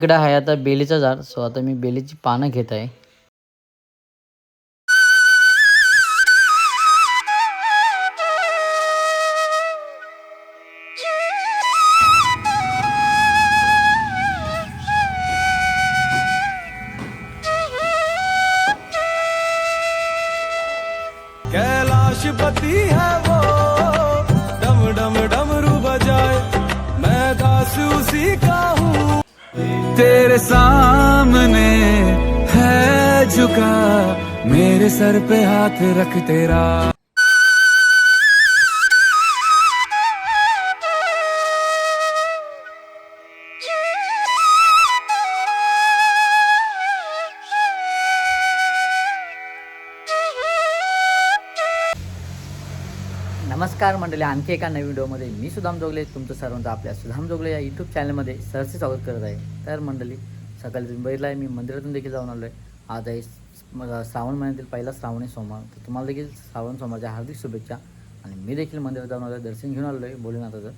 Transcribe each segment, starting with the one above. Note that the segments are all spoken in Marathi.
इकडं आहे आता बेलीचं झाड. सो आता मी बेलीची पानं घेत आहे. कैलाशपति है वो। तेरे सामने है झुका मेरे सर पे हाथ रख तेरा। नमस्कार मंडळी आणखी एका नवीन व्हिडिओमध्ये मी सुधाम जोगले तुमचं सर्वांचं आपल्या सुधाम जोगले या यूट्यूब चॅनलमध्ये सरसे स्वागत करत आहे. तर मंडळी सकाळी तुम्ही बघितलं आहे मी मंदिरातून देखील जाऊन आलो आहे आज आहे श्रावण महिन्यातील पहिला श्रावणी सोमवार. तर तुम्हाला देखील श्रावण सोमवारच्या हार्दिक शुभेच्छा. आणि मी देखील मंदिरात जाऊन आलो आहे दर्शन घेऊन आलो आहे भोलेनाथाचं.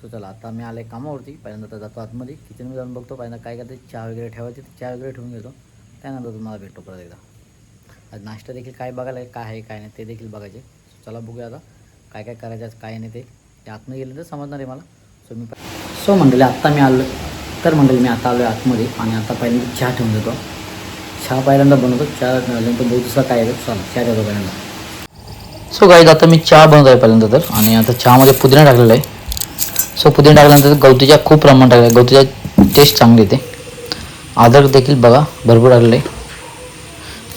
सो चला आता मी आलो आहे कामावरती. पहिल्यांदा आता जातो आतमध्ये. किचनमध्ये जाऊन बघतो. पहिल्यांदा काय करते चहा वगैरे ठेवायची तर चहा वगैरे ठेवून घेतो. त्यानंतर तुम्हाला भेटतो परत एकदा. आज नाश्ता देखील काय बघायला आहे, काय आहे काय नाही ते देखील बघायचे. चला बघूया आता. काय काय करायचं काय नाही ते. ते आतमध्ये गेलं तर समजणार आहे मला. सो मी सो मंडळी आत्ता मी आलो तर मंडळी मी आता आलो आहे आतमध्ये आणि आता पहिल्यांदा चहा ठेवून देतो. चहा पहिल्यांदा बनवतो. चहा झाल्यानंतर बहुत दुसरा काय आहे चालेल चहा ठेवतो पहिल्यांदा. सो गाईज आता मी चहा बनवतो आहे पहिल्यांदा तर. आणि आता चहामध्ये पुदिना टाकलेला आहे. सो पुदिना टाकल्यानंतर गवतीच्या खूप प्रमाण टाकलं आहे. गवतीच्या टेस्ट चांगली येते. आदर देखील बघा भरपूर टाकलेलं आहे.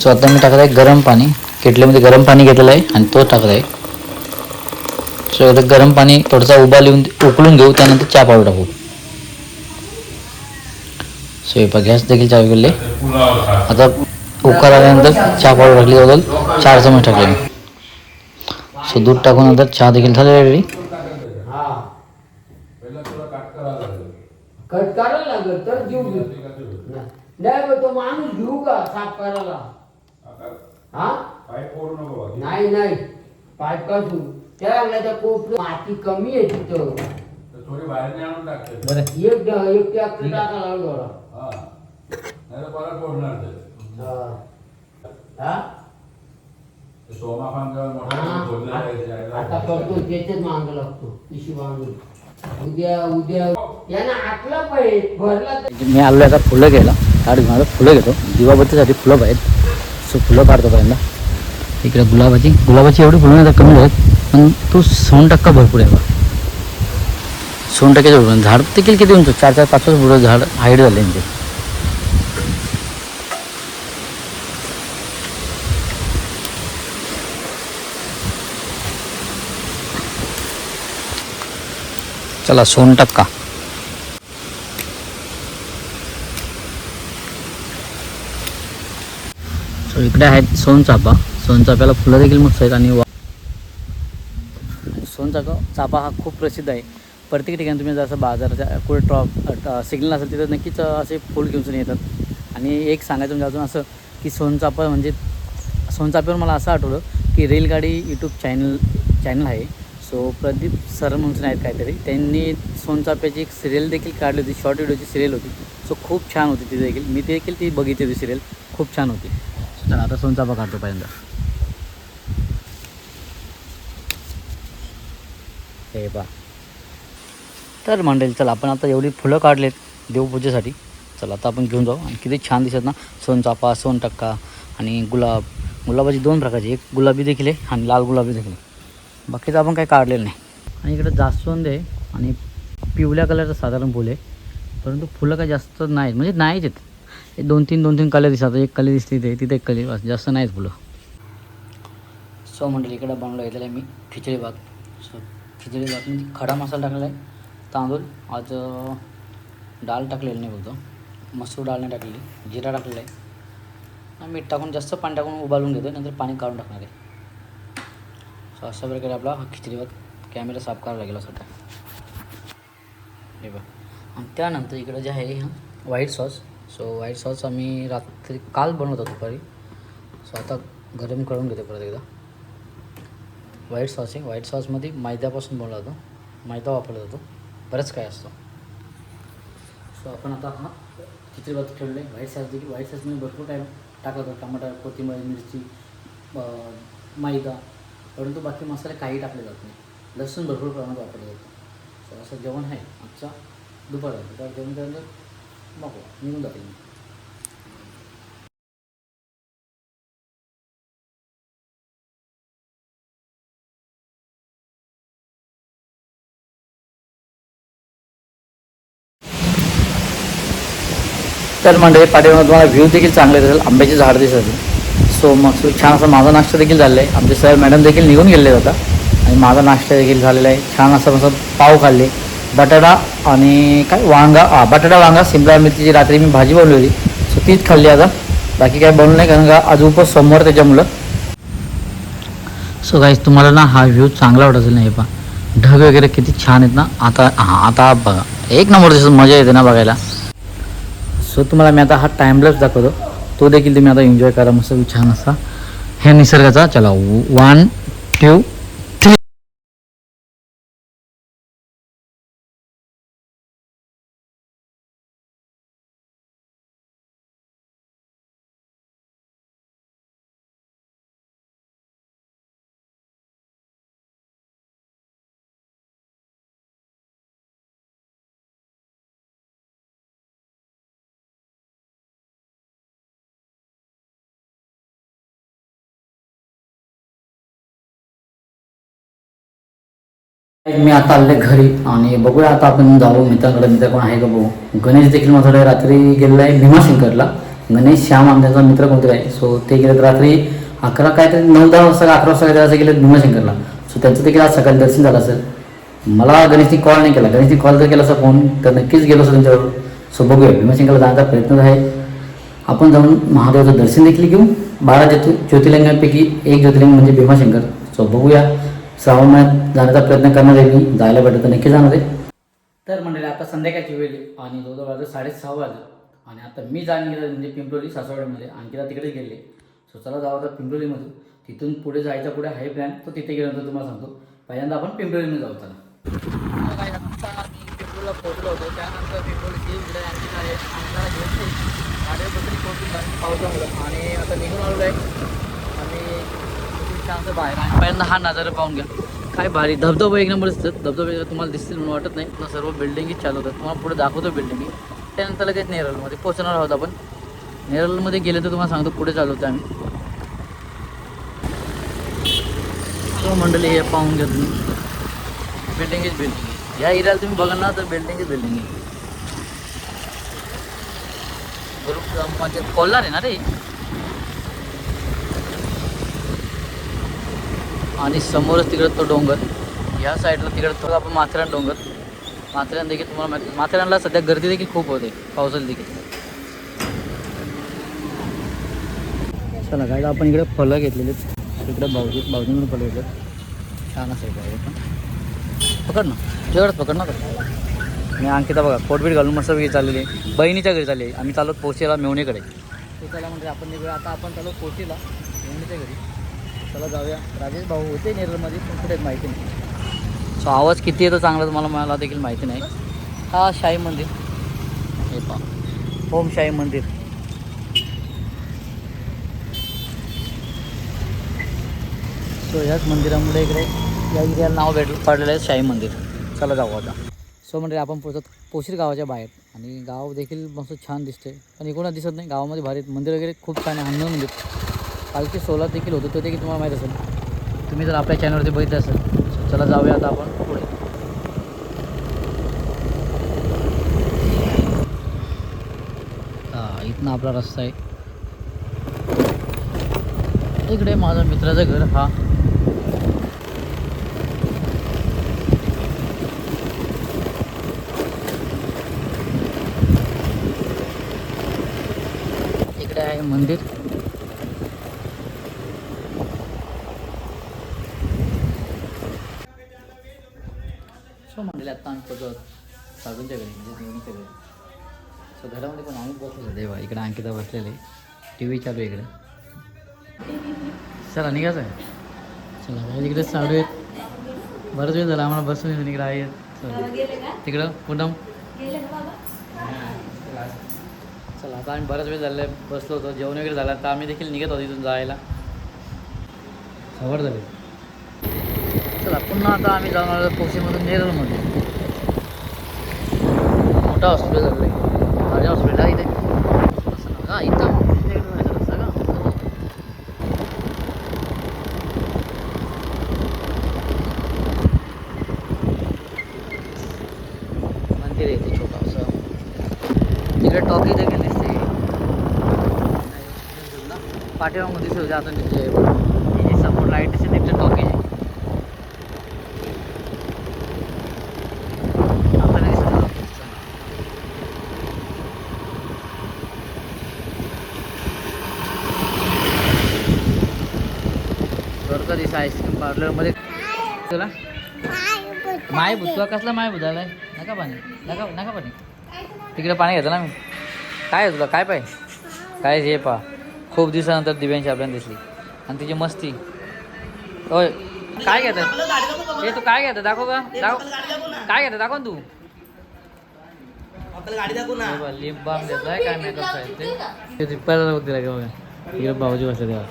सो आता मी टाकत आहे गरम पाणी. केटलीमध्ये गरम पाणी घेतलेलं आहे आणि तो टाकत आहे. सो आता गरम पाणी थोडंसं उबा लिहून उकळून घेऊ त्यानंतर चहा पावडर टाकू. सो हे गॅस देखील चालू केले. आता उकळ आल्यानंतर चहा पावडर टाकली जवळ चार चमच टाकले मी. सो दूध टाकून नंतर चहा देखील झालेला रेडी कट करायला लागेल तर जीव घेऊ नाही मग तो माणूस घेऊ का साफ करायला? हा? नाही नाही. पाईप काढू त्या कोप माती कमी आहे तिथं. थोडी बाहेर आणून टाकते. बरं. एक ड- एक ट्रॅक्टर टाकायला लागलो जरा. हा. नाही तर परत फोडणार ते. हा. हा? ते सोमा फांद्यावर मोठा फोडलं हा. पाहिजे आता यायला. करतो त्याच्यात मांग लागतो पिशी बांधून उद्या उद्या. यानं आटला पाहिजे भरला तर मी आलो आता फुलं घ्यायला. काढ घेऊन आलो फुलं घेतो. दिवाबत्तीसाठी फुलं पाहिजेत सो फुलं काढतो पहिल्यांदा. इकडे गुलाबाची. गुलाबाची एवढी फुलं नाही आता कमी आहेत पण तो सोन टक्का भरपूर आहे बा सोन टक्क्याच्या भरपूर झाड देखील किती उंच चार चार पाच पाच फुलं झाड हाईट झाले म्हणजे चला सोन टक्का. सो इकडे आहेत सोनचाफा सोनचाफ्याला फुलं देखील मस्त आहेत आणि वा चाफा हा खूप प्रसिद्ध आहे. प्रत्येक ठिकाणी तुम्ही जसं बाजाराच्या कुठे ट्रॉप सिग्नल असेल तिथं नक्कीच असे फुल घेऊन येतात. आणि एक सांगायचं म्हणजे अजून असं की सोनचाफा म्हणजे सोनचाफ्यावर मला असं आठवलं की रेलगाडी यूट्यूब चॅनल चॅनल आहे. सो प्रदीप सर म्हणून आहेत काहीतरी. त्यांनी सोनचाफ्याची एक सिरियल देखील काढली होती. शॉर्ट व्हिडिओची सिरियल होती. सो खूप छान होती ती देखील. मी देखील ती बघितली होती सिरियल खूप छान होती. चला आता सोनचाफा काढतो पहिल्यांदा. हे बा तर मंडळी चला आपण आता एवढी फुलं काढलेत देवपूजेसाठी. चला आता आपण घेऊन जाऊ. आणि किती छान दिसत ना सोनचाफा सोनटक्का आणि गुलाब. गुलाबाची दोन प्रकारची एक गुलाबी देखील आहे आणि लाल गुलाबी देखील आहे. बाकीचं आपण काही काढलेलं नाही. आणि इकडे जास्वंद आहे आणि पिवळ्या कलरचं साधारण फुल आहे. परंतु फुलं काही जास्त नाहीत. म्हणजे नाहीच आहेत. दोन तीन दोन तीन कलर दिसतात. एक कलर दिसते तिथे तिथे एक कलर जास्त नाहीत फुलं. सो मंडळी इकडं बनवलं घेतलेलं आहे मी खिचडी भात. सो खिचडी भात. म्हणजे खडा मसाला टाकलेला आहे तांदूळ आज डाळ टाकलेली नाही फक्त मसूर डाळ नाही टाकलेली जिरा टाकलेला आहे. आणि मीठ टाकून जास्त पाणी टाकून उबालून घेतो नंतर पाणी काढून टाकणार आहे. सो अशा प्रकारे आपला हा कॅमेरा साफ करावा लागेल असं वाटतं हे बघ. आणि त्यानंतर इकडं जे आहे white sauce so white sauce आम्ही रात्री काल बनवत दुपारी. सो आता गरम करून घेतो परत एकदा. व्हाईट सॉस आहे. व्हाईट सॉसमध्ये मैद्यापासून बनवला जातो. मैदा वापरला जातो. बरंच काय असतं. सो आपण आता हा खिचडी भात ठेवले व्हाईट सॉस देखील व्हाईट सॉसमध्ये भरपूर काय टाकला टमाटर कोथिंबीर मिरची मैदा. परंतु बाकी मसाले काही टाकले जात नाही. लसूण भरपूर प्रमाणात वापरलं जातं. तर असं जेवण आहे. आजचा दुपार तर जेवण केल्यानंतर नको निघून जाते तर मंडळी पाठीमागे तुम्हाला व्ह्यू देखील चांगले दिसेल. आंब्याची झाड दिसत सो मग छान असा माझा नाश्ता देखील झालेला आहे. आमचे सर मॅडम देखील निघून गेले होता आणि माझा नाश्ता देखील झालेला आहे. छान असं मस्त पाव खाल्ले. बटाटा आणि काय? वांगा. हा बटाटा वांगा सिमला मिरचीची रात्री मी भाजी बनवली होती सो तीच खाल्ली आता. बाकी काय बनवलं नाही कारण का आज उपस सोमवार त्याच्यामुळं. सो गाईज तुम्हाला ना हा व्ह्यू चांगला वाटत असेल नाही पहा. ढग वगैरे किती छान आहेत ना. आता हां आता बघा. एक नंबर दिसत मजा येते ना बघायला. सो तुम्हाला मी आता हा टाइमलेस दाखवतो. तो देखील तुम्ही आता एन्जॉय करा. मस्त छान असा. हे निसर्गाचा चला वन टू मी आता आले घरी आणि बघूया आता आपण जाऊ मित्रांकडे मित्र कोण आहे का बघू. गणेश देखील माझ्याकडे रात्री गेलेला आहे भीमाशंकरला गणेश श्याम आमच्याचा मित्र कोणतरी आहे. सो ते गेले रात्री अकरा काहीतरी नऊ दहा वाजता अकरा वाजता काहीतरी असं गेले भीमाशंकरला सो त्यांचं देखील आज सकाळी दर्शन झालं असेल. मला गणेशनी कॉल नाही केला. गणेशनी कॉल जर केला असा फोन तर नक्कीच गेलो असं त्यांच्यावर. सो बघूया. भीमाशंकरला जाण्याचा प्रयत्न आहे. आपण जाऊन महादेवाचं दर्शन देखील घेऊ. बारा ज्योति ज्योतिर्लिंगांपैकी एक ज्योतिर्लिंग म्हणजे भीमाशंकर सो बघूया. श्रावण महिन्यात जाण्याचा प्रयत्न करणार आहे मी. जायला भेटत तर नक्की जाणार आहे. तर म्हणले आता संध्याकाळची वेळ आणि जवळजवळ वाजले साडेसहा वाजले. आणि आता मी जाऊन गेलो म्हणजे पिंपरोली सासवडमध्ये आणखीदा तिकडे गेले. सो चला जाऊ आता पिंपरोलीमधून तिथून पुढे जायचा पुढे आहे प्लॅन तो तिथे गेल्यानंतर तुम्हाला सांगतो. पहिल्यांदा आपण पिंपरोलीमध्ये जाऊ चला. पोहोचलो होतो त्यानंतर इकडे आणखी आहे. पोहोचून पावसामुळं. आणि आता निघून आलेलो आहे. बाहेर. आणि पहिल्यांदा हा नजारा पाहून घ्या. काय भारी. धबधबा एक नंबर दिसतात धबधबे तुम्हाला दिसतील म्हणून वाटत नाही. पण सर्व बिल्डिंगी चालू होतात तुम्हाला पुढे दाखवतो बिल्डिंगी त्यानंतर लगेच नेरळमध्ये पोहोचणार आहोत आपण. नेरळमध्ये गेले तर तुम्हाला सांगतो पुढे चालू होतं आम्ही. मंडळी हे पाहून घ्या तुम्ही. इज बिल्डिंग या एरियाला तुम्ही बघा ना तर बिल्डिंगच बिल्डिंग आहे ग्रुप ग्रामपंचायत कोल्हार आहे ना रे? आणि समोरच तिकडं तो डोंगर. या साईडला तिकडं तो आपण माथेरान डोंगर. माथेरान देखील तुम्हाला माहिती माथेरानला सध्या गर्दी देखील खूप होते. पावसाला देखील. चला गाडी आपण इकडे फलं घेतलेली आहेत. इकडे भाऊजी म्हणून फलं घेतलेत. छान असायचं आहे पण. पकड ना. तुझ्याकडेच पकड ना. आणि मी अंकिता बघा कोटबीट घालून मस्त वेगळी चाललेली आहे. बहिणीच्या घरी चालली आहे. आम्ही चाललो पोचेला मेवणीकडे. तो चला म्हणजे आपण निघूया. आता आपण चालू पोचेला मेवणीच्या घरी. चला जाऊया. राजेश भाऊ होते नेरळमध्ये पण कुठे आहेत माहिती नाही. सो आवाज किती येतो चांगला तुम्हाला मला देखील माहिती नाही. हा शाही मंदिर. हे पहा. ओम शाही मंदिर. सो ह्याच मंदिरामुळे इकडे या एरियाला नाव भेट पडलेलं आहे शाही मंदिर. चला जाऊ आता. सो म्हणजे आपण पोचत पोशीर गावाच्या बाहेर. आणि गाव देखील मस्त छान दिसते पण इकडून दिसत नाही. गावामध्ये भारी मंदिर वगैरे खूप छान आहे. हनुमान मंदिर कालची सोलार देखील होतं ते देखील तुम्हाला माहीत असेल. तुम्ही जर आपल्या चॅनलवरती बघितलं असेल चला जाऊया आता आपण पुढे. हां इथनं आपला रस्ता आहे. इकडे माझा मित्राचं घर हा. इकडे आहे मंदिर. सो म्हणले आता आम्ही पोचलो साधूंच्या घरी म्हणजे नेहमीच्या घरी. सो घरामध्ये पण आम्ही बसलेलो. देवा इकडे अंकिता बसलेले. टी व्ही चालू आहे इकडे. चला निघायचं आहे चला इकडे साडू आहेत बरंच वेळ झाला आम्हाला बसून इकडे आहे चला. तिकडं पूनम चला. आता आम्ही बराच वेळ झाले बसलो होतो. जेवण वगैरे झालं तर आम्ही देखील निघत होतो इथून जायला. सवड झाली चला पुन्हा आता आम्ही जाऊन आलो कोशीमधून नेरळमध्ये मोठा हॉस्पिटल झालं आहे माझ्या हॉस्पिटल आहे इथे हा इथं इथे जायचं रस्ता का? मंदिर आहे ते छोटंसं तिकडे टॉकी देखील दिसते पाठीमागून दिसत होते आता दिसते ही जी समोर लाइट दिसते तिकडे टॉकी आहे आपल्याला दिसत होतं. द्वारकाधीश आईस्क्रीम पार्लरमध्ये तुला? माय तुला कसला माय भूतालाय नका पाणी नका नका पाणी. तिकडे पाणी घेतो ना मी. काय तुला? काय पाय? काय हे पा खूप दिवसानंतर दिव्यांची आपल्याला दिसली. आणि तिची मस्ती. होय काय घेतात हे तू काय घेतं दाखव का दाखव. काय घेतं दाखव ना तू. लिप बाम देताय काय मेकअप आहे ते. ते रिपेअर होत दिला बघा इकडे भाऊजी बसले तेव्हा.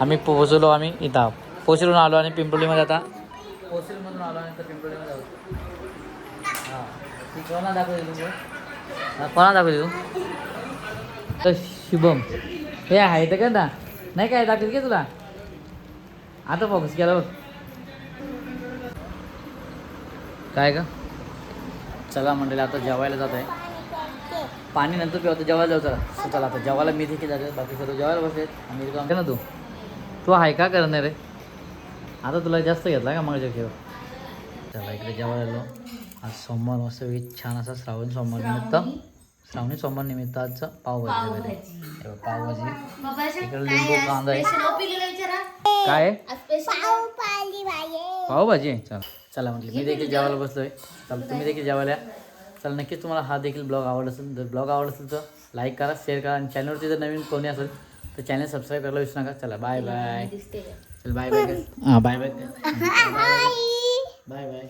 आम्ही पोहोचलो आम्ही इथं. पोचलून आलो आणि पिंपळीमध्ये आता. पोचलमधून आलो आणि तर पिंपळीमध्ये आलो. हां. ती कोणा दाखवली तू हा, कोणा दाखवली तू? तर शुभम. हे आहे तर का ना नाही काय दाखवली की तुला? आता फोकस केला बघ. काय का चला मंडळी आता जेवायला जात आहे पाणी नंतर पिऊ आता जेवायला जाऊ चला. चला आता जेवायला मी देखील जाते. बाकी सर्व जेवायला बसलेत. आणि ना तू? तू आहे का करणार रे? आता तुला जास्त घेतला का मग खेळ? चला इकडे जेवायला आलो. आज सोमवार मस्त वेळी छान असा श्रावण सोमवार निमित्त. श्रावणी. सोमवार निमित्त आजचं पावभाजी पावभाजी. इकडे लिंबू कांदा आहे. काय आहे? पावभाजी आहे चला. चला म्हटलं मी देखील जेवायला बसलोय. चला तुम्ही देखील जेवायला या. चला नक्कीच तुम्हाला हा देखील ब्लॉग आवडला असेल जर ब्लॉग आवडला असेल तर लाईक करा शेअर करा. आणि चॅनलवरती जर नवीन कोणी असेल तर चॅनल सबस्क्राईब करायला विसरू नका. चला bye bye bye bye bye bye bye bye